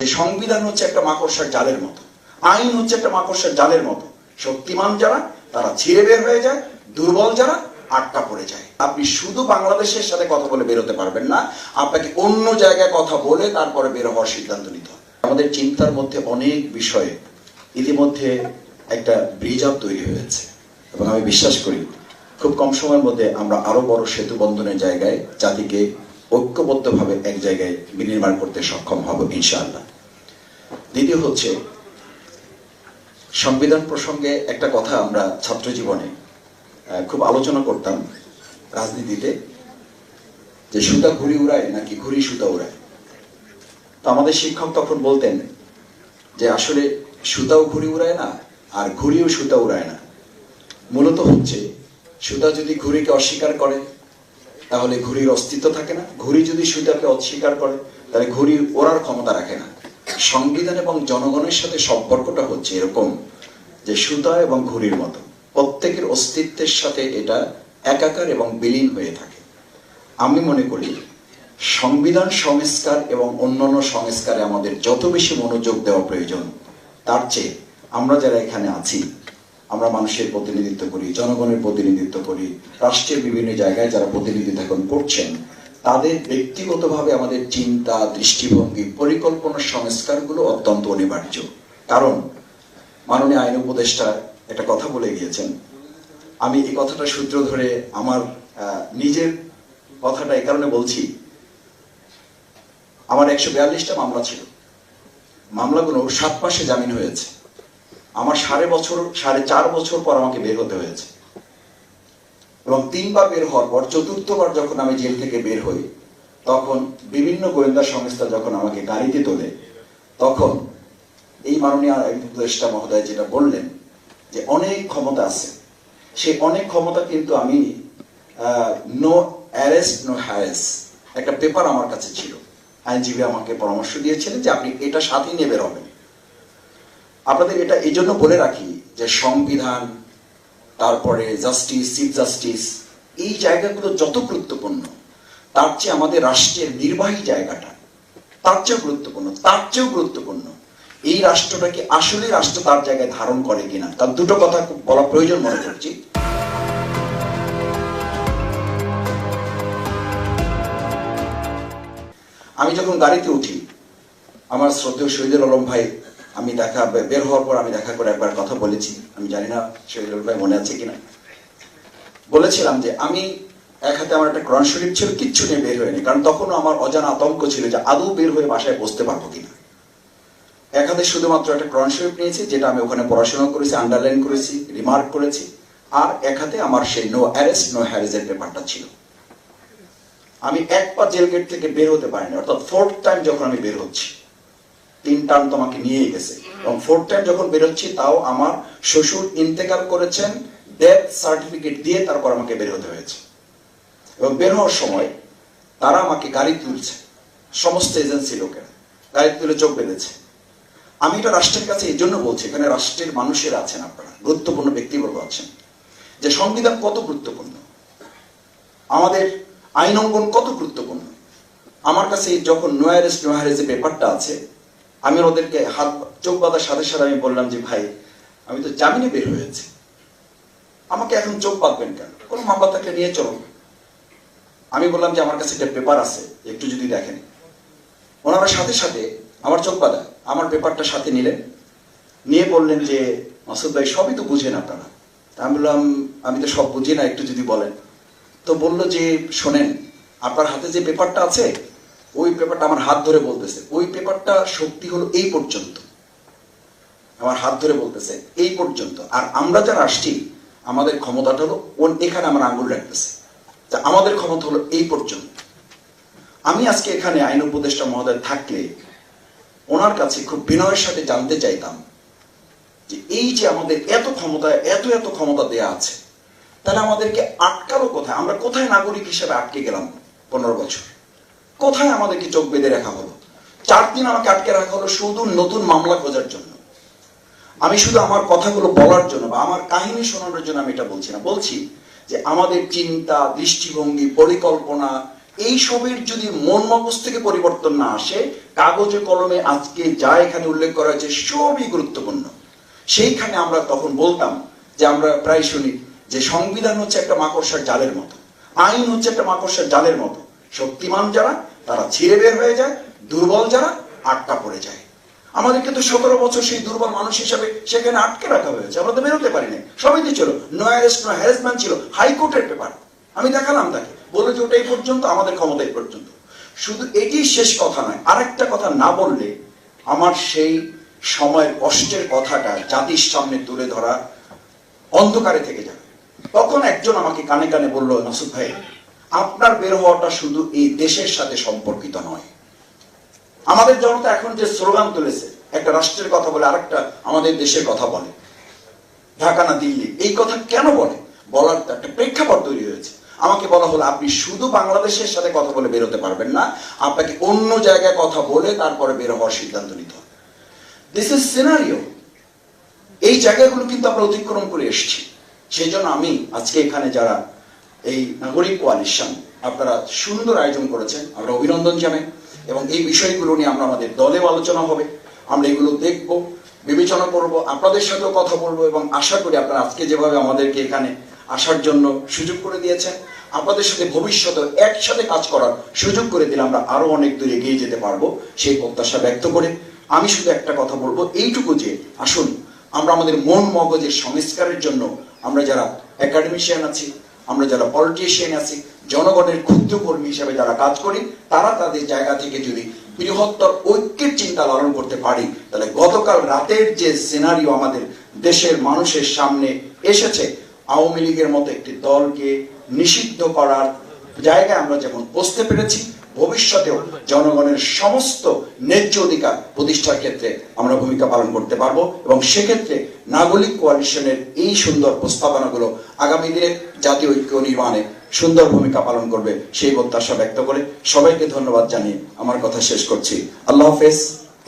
সংবিধান হচ্ছে একটা মাকড়সার জালের মতো, আইন হচ্ছে একটা মাকড়সার জালের মতো। শক্তিমান যারা, তারা ছিঁড়ে বের হয়ে যায়, দুর্বল যারা, আটকা পড়ে যায়। আপনি শুধু বাংলাদেশের সাথে কথা বলে বেরোতে পারবেন না, আপনাকে অন্য জায়গায় কথা বলে তারপরে বের হওয়ার সিদ্ধান্ত নিতে হবে। আমাদের চিন্তার মধ্যে অনেক বিষয়ে ইতিমধ্যে একটা ব্রিজ আপ তৈরি হয়েছে। এবং আমি বিশ্বাস করি, খুব কম সময়ের মধ্যে আমরা আরও বড় সেতু বন্ধনের জায়গায় জাতিকে ঐক্যবদ্ধভাবে এক জায়গায় বিনির্মাণ করতে সক্ষম হব, ইনশাআল্লাহ। দ্বিতীয় হচ্ছে, সংবিধান প্রসঙ্গে একটা কথা আমরা ছাত্র জীবনে খুব আলোচনা করতাম রাজনীতিতে, যে সুতা ঘুড়ি উড়ায় নাকি ঘুড়ি সুতা উড়ায়? তো আমাদের শিক্ষক তখন বলতেন যে আসলে সুতাও ঘুড়ি উড়ায় না, আর ঘুড়িও সুতা উড়ায় না। মূলত হচ্ছে, সুতা যদি ঘুড়িকে অস্বীকার করে তাহলে ঘুড়ির অস্তিত্ব থাকে না। ঘুড়ি যদি সুতাকে অস্বীকার করে, তাহলে ঘুড়ি ওড়ার ক্ষমতা রাখে না। সংবিধান এবং জনগণের সাথে সম্পর্কটা হচ্ছে এরকম যে সুতা এবং ঘুড়ির মতো। প্রত্যেকের অস্তিত্বের সাথে এটা একাকার এবং বিলীন হয়ে থাকে। আমি মনে করি, সংবিধান সংস্কার এবং অন্যান্য সংস্কারে আমাদের যত বেশি মনোযোগ দেওয়া প্রয়োজন, তার চেয়ে আমরা যারা এখানে আছি আমরা মানুষের প্রতিনিধিত্ব করি, জনগণের প্রতিনিধিত্ব করি, রাষ্ট্রের বিভিন্ন জায়গায় যারা প্রতিনিধিত্ব এখন করছেন, তাদের ব্যক্তিগতভাবে আমাদের চিন্তা, দৃষ্টিভঙ্গি পরিকল্পনার সংস্কারগুলো অত্যন্ত অনিবার্য। কারণ মাননীয় আইন উপদেষ্টা একটা কথা বলে গিয়েছেন। আমি এই কথাটা সূত্র ধরে আমার নিজের কথাটা এই কারণে বলছি, আমার একশো বিয়াল্লিশটা মামলা ছিল। মামলাগুলো সাত মাসে জামিন হয়েছে। আমার সাড়ে বছর, সাড়ে চার বছর পর আমাকে বের হতে হয়েছে। এবং তিনবার বের হওয়ার পর, চতুর্থবার যখন আমি জেল থেকে বের হই, তখন বিভিন্ন গোয়েন্দা সংস্থা যখন আমাকে গাড়িতে তোলে, তখন এই মাননীয় উপদেষ্টা মহোদয় যেটা বললেন যে অনেক ক্ষমতা আছে। সেই অনেক ক্ষমতা কিন্তু আমি নো অ্যারেস্ট নো হ্যারেস একটা পেপার আমার কাছে ছিল। আইনজীবী আমাকে পরামর্শ দিয়েছিলেন যে আপনি এটা সাথে নিয়ে বের হবেন। আপনাদের এটা এই জন্য বলে রাখি যে সংবিধান, তারপরে জাস্টিস চিফ জাস্টিস এই জায়গাগুলো যত গুরুত্বপূর্ণ, তার চেয়ে আমাদের রাষ্ট্রের নির্বাহী জায়গাটা তার চেয়েও গুরুত্বপূর্ণ, তার চেয়েও গুরুত্বপূর্ণ। এই রাষ্ট্রটা কি আসলে রাষ্ট্র তার জায়গায় ধারণ করে কিনা, তার দুটো কথা খুব বলা প্রয়োজন মনে করছি। আমি যখন গাড়িতে উঠি, আমার শ্রদ্ধেয় শহীদুল আলম ভাই আমি দেখা বের হওয়ার পর আমি দেখা করে একবার কথা বলেছি। আমি জানি না শহীদুল ভাই মনে আছে কিনা। বলেছিলাম যে আমি এক হাতে আমার একটা কোরআন শরীফ ছিল, কিচ্ছু নিয়ে বের হয়নি। কারণ তখনও আমার অজানা আতঙ্ক ছিল যে আদৌ বের হয়ে বাসায় বসতে পারব কিনা। এক হাতে শুধুমাত্র একটা কোরআন শরীফ নিয়েছি, যেটা আমি ওখানে পড়াশোনা করেছি আন্ডারলাইন করেছি রিমার্ক করেছি, আর এক হাতে আমার সেই নো অ্যারেস্ট নো হ্যারেজের পেপারটা ছিল। আমি এক পা জেল গেট থেকে বের হতে পারিনি, অর্থাৎ ফোর্থ টাইম যখন আমি বের হচ্ছি। তিন টার্ম তো আমাকে নিয়েই গেছে। এবং ফোর্থ টাইম যখন বেরোচ্ছি, তাও আমার শ্বশুর ইন্তেকাল করেছেন ডেথ সার্টিফিকেট দিয়ে তারপর আমাকে বের হতে হয়েছে। এবং বের হওয়ার সময় তারা আমাকে গাড়ি তুলছে, সমস্ত এজেন্সি লোকেরা। গাড়ি তুলে চোখ বেঁধেছে। আমি এটা রাষ্ট্রের কাছে এই জন্য বলছি, এখানে রাষ্ট্রের মানুষেরা আছেন আপনারা, গুরুত্বপূর্ণ ব্যক্তিবর্গ আছেন। যে সংবিধান কত গুরুত্বপূর্ণ? আমাদের আইন অঙ্গন কত গুরুত্বপূর্ণ? আমার কাছে যখন নো অ্যারেস্ট নো হ্যারেজ পেপারটা আছে আমি ওদেরকে হাত চোখ বাঁধার সাথে সাথে আমি বললাম যে, ভাই, আমি তো জামিনে বের হয়েছি। আমাকে এখন চোখ বাঁধবেন কেন? কোনো মামলা তাকে নিয়ে চলো আমি বললাম যে, আমার কাছে একটা পেপার আছে, একটু যদি দেখেন। ওনারা সাথে সাথে আমার চোখ বাঁধা, আমার পেপারটা সাথে নিলেন। নিয়ে বললেন যে, মাসুদ ভাই, সবই তো বুঝেন আপনারা। আমি বললাম, আমি তো সব বুঝি না, একটু যদি বলেন। তো বলল যে, শোনেন, আপনার হাতে যে পেপারটা আছে ওই পেপারটা আমার হাত ধরে বলতেছে। ওই পেপারটা শক্তি হলো এই পর্যন্ত। আমার হাত ধরে বলতেছে, এই পর্যন্ত। আর আমরা যারা আসছি, আমাদের ক্ষমতাটা হলো এখানে আমার আঙ্গুল রাখতেছে। তা আমাদের ক্ষমতা হলো এই পর্যন্ত। আমি আজকে এখানে আইন উপদেষ্টা মহোদয় থাকলে ওনার কাছে খুব বিনয়ের সাথে জানতে চাইতাম যে এই যে আমাদের এত ক্ষমতা এত এত ক্ষমতা দেয়া আছে, তাহলে আমাদেরকে আটকালো কোথায়? আমরা কোথায় নাগরিক হিসেবে আটকে গেলাম পনেরো বছর? কোথায় আমাদেরকে চোখ বেঁধে রাখা হলো? চার দিন আমাকে আটকে রাখা হলো শুধু নতুন মামলা খোঁজার জন্য। আমি শুধু আমার কথাগুলো বলার জন্য বা আমার কাহিনী শোনানোর জন্য আমি এটা বলছি না। বলছি যে আমাদের চিন্তা, দৃষ্টিভঙ্গি, পরিকল্পনা, এই সবের যদি মন মগজ থেকে পরিবর্তন না আসে, কাগজে কলমে আজকে যা এখানে উল্লেখ করা হয়েছে সবই গুরুত্বপূর্ণ। সেইখানে আমরা তখন বলতাম যে আমরা প্রায় শুনি যে সংবিধান হচ্ছে একটা মাকড়সার জালের মতো। আইন হচ্ছে একটা মাকড়সার জালের মতো। শক্তিমান যারা, তারা ছিঁড়ে বের হয়ে যায়, দুর্বল যারা, আটকা পড়ে যায়। আমাদেরকে তো সতেরো বছর সেই দুর্বল মানুষ হিসাবে সেখানে আটকে রাখা হয়েছে, আমরা তো বেরোতে পারিনি সবই ছিল নো অ্যারেস্ট নো হ্যারাসমেন্ট ছিল হাইকোর্টের পেপার আমি দেখালাম তাকে, বলে যে ওটা এই পর্যন্ত, আমাদের ক্ষমতা এই পর্যন্ত। শুধু এটি শেষ কথা নয়, আরেকটা কথা না বললে আমার সেই সময়ের কষ্টের কথাটা জাতির সামনে তুলে ধরা অন্ধকারে থেকে যাবে। তখন একজন আমাকে কানে কানে বলল নাসুদ ভাই আপনার বের হওয়াটা শুধু এই দেশের সাথে সম্পর্কিত নয়। আমাদের জনতা এখন যে স্লোগান তুলেছে, একটা রাষ্ট্রের কথা বলে আরেকটা আমাদের দেশের কথা বলে, ঢাকা না দিল্লি, এই কথা কেন বলে? বলার একটা প্রেক্ষাপট তৈরি হয়েছে। আমাকে বলা হলো, আপনি শুধু বাংলাদেশের সাথে কথা বলে বেরোতে পারবেন না, আপনাকে অন্য জায়গায় কথা বলে তারপরে বের হওয়ার সিদ্ধান্ত নিতে হবে। দিস ইজ সিনারিও এই জায়গাগুলো কিন্তু আমরা অতিক্রম করে এসেছি। সেই জন্য আমি আজকে এখানে যারা এই নাগরিক কোয়ালিশন আপনারা সুন্দর আয়োজন করেছেন, আমরা অভিনন্দন জানাই এবং এই বিষয়গুলো নিয়ে আমরা আমাদের দলেও আলোচনা হবে, আমরা এগুলো দেখব, বিবেচনা করব, আপনাদের সাথেও কথা বলব এবং আশা করি আপনারা আজকে যেভাবে আমাদেরকে এখানে আসার জন্য সুযোগ করে দিয়েছেন, আপনাদের সাথে ভবিষ্যতে একসাথে কাজ করার সুযোগ করে দিলে আমরা আরও অনেক দূর এগিয়ে যেতে পারব, সেই প্রত্যাশা ব্যক্ত করে আমি শুধু একটা কথা বলব, এইটুকু যে, আসুন, আমরা আমাদের মন মগজের সংস্কারের জন্য আমরা যারা একাডেমিশিয়ান আছি আমরা যারা পলিটিশিয়ান আছি, জনগণের ক্ষুদ্র কর্মী হিসেবে যারা কাজ করি, তারা তাদের জায়গা থেকে যদি বৃহত্তর ঐক্যের চিন্তা লালন করতে পারি, তাহলে গতকাল রাতের যে সিনারিও আমাদের দেশের মানুষের সামনে এসেছে, আওয়ামী লীগের মতো একটি দলকে নিষিদ্ধ করার জায়গায় আমরা যেমন বসতে পেরেছি, ভবিষ্যতেও জনগণের সমস্ত ন্যায্য অধিকার প্রতিষ্ঠার ক্ষেত্রে আমরা ভূমিকা পালন করতে পারব এবং সেক্ষেত্রে নাগরিক কোয়ালিশনের এই সুন্দর প্রস্তাবনাগুলো আগামী দিনে জাতীয় ঐক্য নির্মাণে সুন্দর ভূমিকা পালন করবে সেই প্রত্যাশা ব্যক্ত করে সবাইকে ধন্যবাদ জানিয়ে আমার কথা শেষ করছি। আল্লাহ হাফেজ।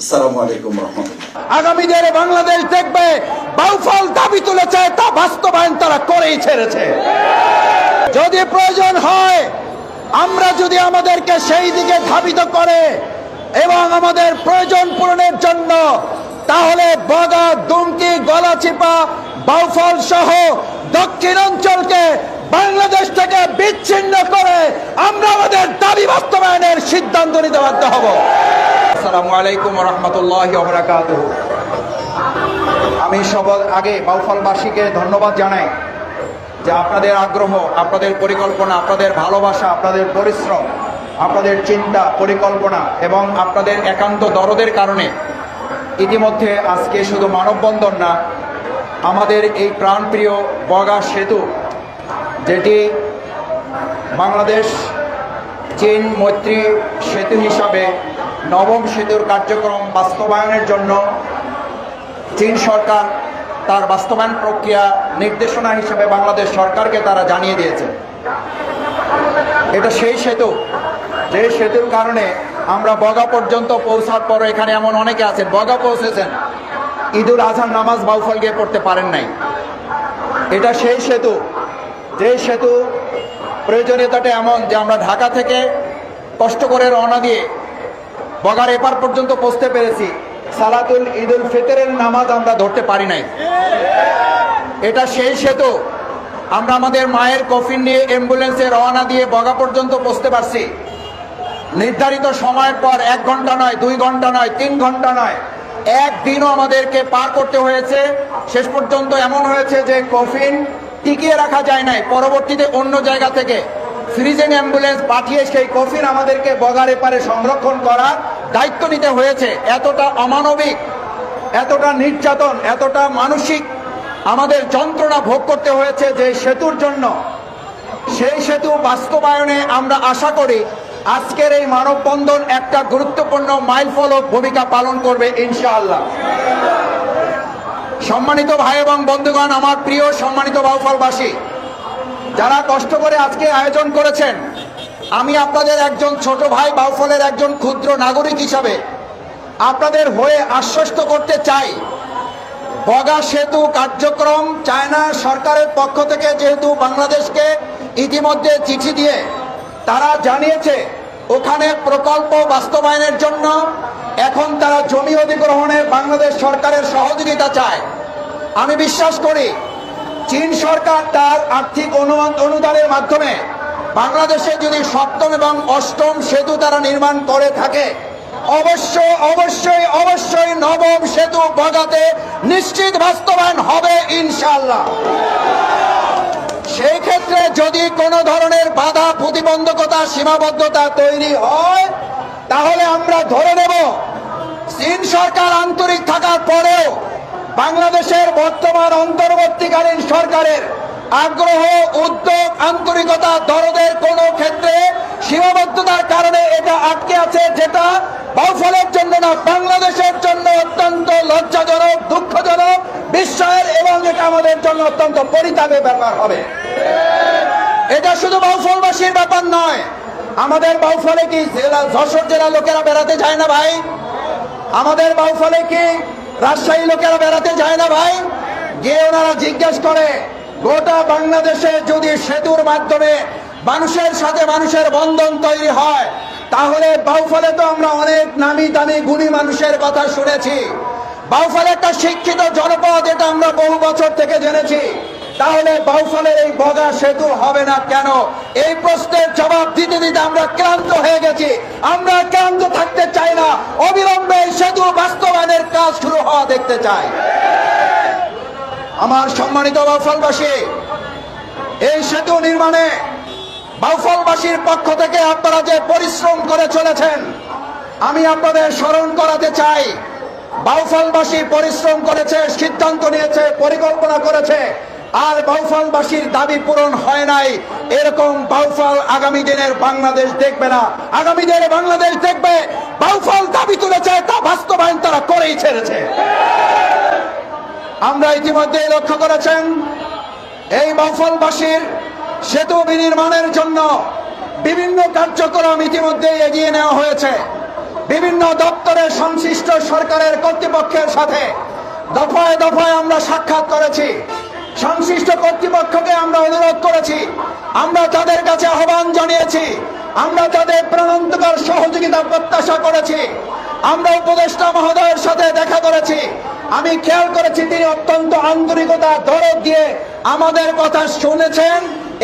আসসালামু আলাইকুম রহমতুল্লাহ। আগামী দিনে বাংলাদেশ দেখবে বাউফল দাবি তুলেছে তা বাস্তবায়ন তারা করেই ছেড়েছে। যদি প্রয়োজন হয়, আমরা যদি আমাদেরকে সেই দিকে ধাবিত করে এবং আমাদের প্রয়োজন পূরণের জন্য, তাহলে বগা, দুমকি, গলা চিপা, বাউফল সহ দক্ষিণ অঞ্চলকে বাংলাদেশ থেকে বিচ্ছিন্ন করে আমরা আমাদের দাবি বাস্তবায়নের সিদ্ধান্ত নিতে বাধ্য হব। আসসালামু আলাইকুম রহমতুল্লাহ আমি সবার আগে বাউফলবাসীকে ধন্যবাদ জানাই যে আপনাদের আগ্রহ, আপনাদের পরিকল্পনা, আপনাদের ভালোবাসা, আপনাদের পরিশ্রম, আপনাদের চিন্তা, পরিকল্পনা এবং আপনাদের একান্ত দরদের কারণে ইতিমধ্যে আজকে শুধু মানববন্ধন না আমাদের এই প্রাণপ্রিয় বগা সেতু, যেটি বাংলাদেশ চীন মৈত্রী সেতু হিসাবে নবম সেতুর কার্যক্রম বাস্তবায়নের জন্য চীন সরকার তার বাস্তবায়ন প্রক্রিয়া নির্দেশনা হিসেবে বাংলাদেশ সরকারকে তারা জানিয়ে দিয়েছে। এটা সেই সেতু, যে সেতুর কারণে আমরা বগা পর্যন্ত পৌঁছার পর এখানে এমন অনেকে আছেন, বগা পৌঁছেছেন। ঈদুল আজহার নামাজ বাউফল গিয়ে পড়তে পারেন নাই। এটা সেই সেতু। যে সেতু প্রয়োজনীয়তাটা এমন যে আমরা ঢাকা থেকে কষ্ট করে রওনা দিয়ে বগার এপার পর্যন্ত পৌঁছতে পেরেছি, সালাতুল ঈদুল ফিতরের নামাজ আমরা ধরতে পারি নাই। এটা সেই সেতু। আমরা আমাদের মায়ের কফিন নিয়ে অ্যাম্বুলেন্সে রওনা দিয়ে বগা পর্যন্ত পৌঁছতে পারছি। নির্ধারিত সময়ের পর এক ঘণ্টা নয়, দুই ঘণ্টা নয়, তিন ঘণ্টা নয়। একদিনও আমাদেরকে পার করতে হয়েছে। শেষ পর্যন্ত এমন হয়েছে যে কফিন টিকিয়ে রাখা যায় নাই। পরবর্তীতে অন্য জায়গা থেকে ফ্রিজেন অ্যাম্বুলেন্স পাঠিয়ে সেই কফিন আমাদেরকে বগার এপারে সংরক্ষণ করার দায়িত্ব নিতে হয়েছে। এতটা অমানবিক, এতটা নির্যাতন, এতটা মানসিক আমাদের যন্ত্রণা ভোগ করতে হয়েছে যে সেতুর জন্য। সেই সেতু বাস্তবায়নে আমরা আশা করি আজকের এই মানববন্ধন একটা গুরুত্বপূর্ণ মাইল ফলক ভূমিকা পালন করবে, ইনশাআল্লাহ। সম্মানিত ভাই এবং বন্ধুগণ, আমার প্রিয় সম্মানিত বাউফলবাসী, যারা কষ্ট করে আজকে আয়োজন করেছেন, আমি আপনাদের একজন ছোট ভাই, বাউফলের একজন ক্ষুদ্র নাগরিক হিসাবে আপনাদের হয়ে আশ্বস্ত করতে চাই। বগা সেতু কার্যক্রম চায়না সরকারের পক্ষ থেকে যেহেতু বাংলাদেশকে ইতিমধ্যে চিঠি দিয়ে তারা জানিয়েছে, ওখানে প্রকল্প বাস্তবায়নের জন্য এখন তারা জমি অধিগ্রহণে বাংলাদেশ সরকারের সহযোগিতা চায়। আমি বিশ্বাস করি, চীন সরকার তার আর্থিক অনু- অনুদানের মাধ্যমে বাংলাদেশে যদি সপ্তম এবং অষ্টম সেতু তারা নির্মাণ করে থাকে, অবশ্যই অবশ্যই অবশ্যই নবম সেতু বগাতে নিশ্চিত বাস্তবায়ন হবে ইনশাল্লাহ সেই ক্ষেত্রে যদি কোনো ধরনের বাধা, প্রতিবন্ধকতা, সীমাবদ্ধতা তৈরি হয়, তাহলে আমরা ধরে নেব, চীন সরকার আন্তরিক থাকার পরেও বাংলাদেশের বর্তমান অন্তর্বর্তীকালীন সরকারের আগ্রহ, উদ্যোগ, আন্তরিকতা, দরদের কোনো ক্ষেত্রে সীমাবদ্ধতার কারণে এটা আটকে আছে, যেটা বাউফলের জন্য না, বাংলাদেশের জন্য অত্যন্ত লজ্জাজনক, দুঃখজনক, বিস্ময়ের এবং এটা আমাদের জন্য অত্যন্ত পরিতাপের ব্যাপার হবে। এটা শুধু বাউফলবাসীর ব্যাপার নয়, আমাদের বাউফলে কি জেলা, যশোর জেলা লোকেরা বেড়াতে যায় না ভাই? আমাদের বাউফলে কি রাজশাহী লোকেরা বেড়াতে যায় না ভাই? গিয়ে ওনারা জিজ্ঞেস করে গোটা বাংলাদেশে যদি সেতুর মাধ্যমে মানুষের সাথে মানুষের বন্ধন তৈরি হয়, তাহলে বাউফলে তো আমরা অনেক নামি দামি গুণী মানুষের কথা শুনেছি। বাউফলে একটা শিক্ষিত জনপদ, এটা আমরা বহু বছর থেকে জেনেছি। তাহলে বাউফলের এই বগা সেতু হবে না কেন? এই প্রশ্নের জবাব দিতে দিতে আমরা ক্লান্ত হয়ে গেছি। আমরা ক্লান্ত থাকতে চাই না। অবিলম্বে এই সেতু বাস্তবায়নের কাজ শুরু হওয়া দেখতে চাই। আমার সম্মানিত বাউফলবাসী, এই সেতু নির্মাণে বাউফলবাসীর পক্ষ থেকে আপনারা যে পরিশ্রম করে চলেছেন, আমি আপনাদের স্মরণ করাতে চাই। বাউফলবাসী পরিশ্রম করেছে, সিদ্ধান্ত নিয়েছে, পরিকল্পনা করেছে, আর বাউফলবাসীর দাবি পূরণ হয় নাই। এরকম বাউফল আগামী দিনের বাংলাদেশ দেখবে না। আগামী দিনের বাংলাদেশ দেখবে, বাউফল দাবি তুলেছে, তা বাস্তবায়ন তারা করেই ছেড়েছে। আমরা ইতিমধ্যে লক্ষ্য করেছেন, এই বাউফলবাসীর সেতু বিনির্মাণের জন্য বিভিন্ন কার্যক্রম ইতিমধ্যে এগিয়ে নেওয়া হয়েছে। বিভিন্ন দপ্তরে সংশ্লিষ্ট সরকারের কর্তৃপক্ষের সাথে দফায় দফায় আমরা সাক্ষাৎ করেছি। সংশ্লিষ্ট কর্তৃপক্ষকে আমরা অনুরোধ করেছি। আমরা তাদের কাছে আহ্বান জানিয়েছি। আমরা তাদের প্রাণান্তকর সহযোগিতা প্রত্যাশা করেছি। আমরা উপদেষ্টা মহোদয়ের সাথে দেখা করেছি। আমি খেয়াল করেছি তিনি অত্যন্ত আন্তরিকতা দরদ দিয়ে আমাদের কথা শুনেছেন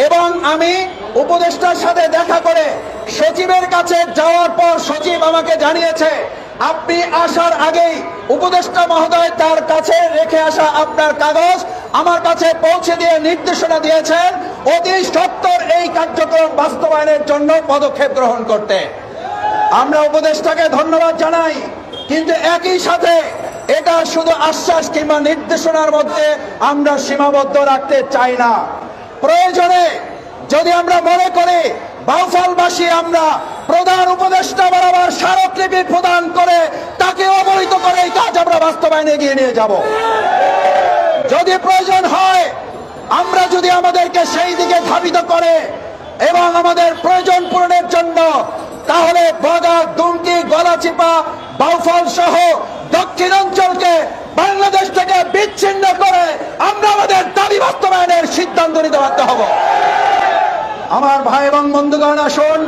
এবং আমি উপদেষ্টার সাথে দেখা করে সচিবের কাছে যাওয়ার পর সচিব আমাকে জানিয়েছে, আপনি আসার আগেই উপদেষ্টা মহোদয় তার কাছে রেখে আসা আপনার কাগজ আমার কাছে পৌঁছে দিয়ে নির্দেশনা দিয়েছেন অতি সত্তর এই কার্যক্রম বাস্তবায়নের জন্য পদক্ষেপ গ্রহণ করতে। আমরা উপদেষ্টাকে ধন্যবাদ জানাই, কিন্তু একই সাথে এটা শুধু আশ্বাস কিংবা নির্দেশনার মধ্যে আমরা সীমাবদ্ধ রাখতে চাই না। প্রয়োজনে যদি আমরা মনে করি বাউফালবাসী আমরা প্রধান উপদেষ্টা বরাবর স্মারকলিপি প্রদান করে তাকে অবহিত করে এই কাজ আমরা বাস্তবায়নে এগিয়ে নিয়ে যাব। যদি প্রয়োজন হয়, আমরা যদি আমাদেরকে সেই দিকে ধাবিত করে এবং আমাদের প্রয়োজন পূরণের জন্য, তাহলে বগা, দুমকি, গলাচিপা বাউফল সহ দক্ষিণ বাংলাদেশ থেকে বিচ্ছিন্ন করে আমরা আমাদের দাবি বাস্তবায়নের সিদ্ধান্ত নিতে বাধ্য হব। আমার ভাই এবং বন্ধুগণ, আসুন।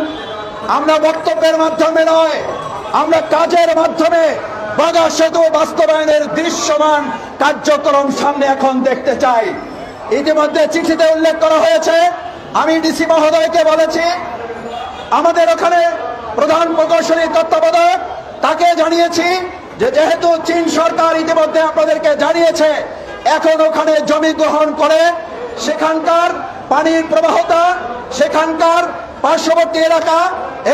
আমরা বক্তব্যের মাধ্যমে নয়, আমরা কাজের মাধ্যমে বাগা সেতু বাস্তবায়নের দৃশ্যমান কার্যক্রম সামনে এখন দেখতে চাই। ইতিমধ্যে চিঠিতে উল্লেখ করা হয়েছে, আমি ডিসি মহোদয়কে বলেছি, আমাদের ওখানে প্রধান প্রকৌশলী তত্ত্বাবধায়ক, তাকে জানিয়েছি যে যেহেতু চীন সরকার ইতিমধ্যে আপনাদেরকে জানিয়েছে, এখন ওখানে জমি গ্রহণ করে, সেখানকার পানির প্রবাহতা, সেখানকার পার্শ্ববর্তী এলাকা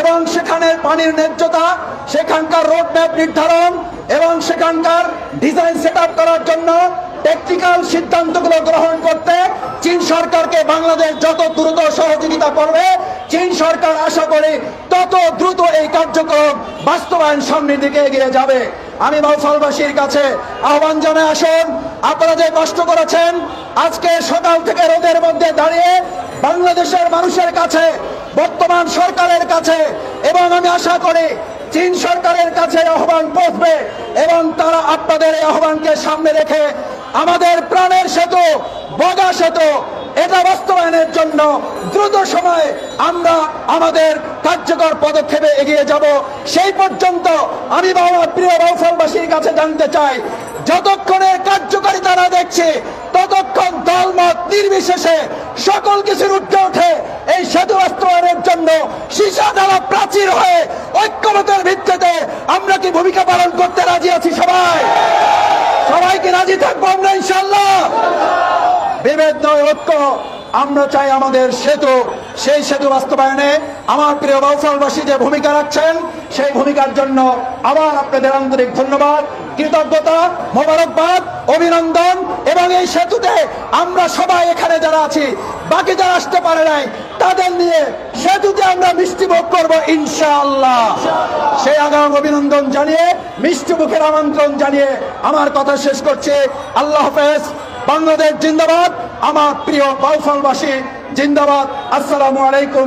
এবং সেখানের পানির ন্যায্যতা, সেখানকার রোড ম্যাপ নির্ধারণ এবং সেখানকার ডিজাইন সেট করার জন্য টেকনিক্যাল সিদ্ধান্তগুলো গ্রহণ করতে চীন সরকারকে বাংলাদেশ যত দ্রুত সহযোগিতা করবে, চীন সরকার আশা করে তত দ্রুত এই কার্যক্রম বাস্তবায়ন সামনের দিকে এগিয়ে যাবে। আমি বাউফলবাসীর কাছে আহ্বান জানাই, আসুন। আপনারা যে কষ্ট করেছেন, আজকে সকাল থেকে রোদের মধ্যে দাঁড়িয়ে বাংলাদেশের মানুষের কাছে, বর্তমান সরকারের কাছে, এবং আমি আশা করি চীন সরকারের কাছে আহ্বান পৌঁছবে, এবং তারা আপনাদের এই আহ্বানকে সামনে রেখে আমাদের প্রাণের সেতু, বগা সেতু, এটা বাস্তবায়নের জন্য দ্রুত সময়ে আমরা আমাদের কার্যকর পদক্ষেপে এগিয়ে যাব। সেই পর্যন্ত আমি বাবা প্রিয় বাউফলবাসীর কাছে জানতে চাই, যতক্ষণে কার্যকারিতা না দেখছে, ততক্ষণ দলমত নির্বিশেষে সকল কিছুর উঠে ওঠে। এই সেতু বাস্তবায়নের জন্য সীসা দ্বারা প্রাচীর হয়ে ঐক্যমতের ভিত্তিতে আমরা কি ভূমিকা পালন করতে রাজি আছি সবাই? সবাই কি রাজি থাকব আমরা ইনশাল্লাহ বিভেদ নয়, ঐক্য। আমরা চাই আমাদের সেতু সেই সেতু বাস্তবায়নে আমার প্রিয় বাউফলবাসী যে ভূমিকা রাখছেন, সেই ভূমিকার জন্য আবার আপনাদের আন্তরিক ধন্যবাদ, কৃতজ্ঞতা, মোবারকবাদ, অভিনন্দন, এবং এই সেতুতে আমরা সবাই এখানে যারা আছি, বাকি যারা আসতে পারে নাই, তাদের নিয়ে সেতুতে আমরা মিষ্টি ভোগ করব ইনশাআল্লাহ। সেই আগাম অভিনন্দন জানিয়ে, মিষ্টি মুখের আমন্ত্রণ জানিয়ে আমার কথা শেষ করছে। আল্লাহ হাফেজ, বাংলাদেশ জিন্দাবাদ, আমার প্রিয় বাউফলবাসী। জিন্দাবাদ। আসসালামু আলাইকুম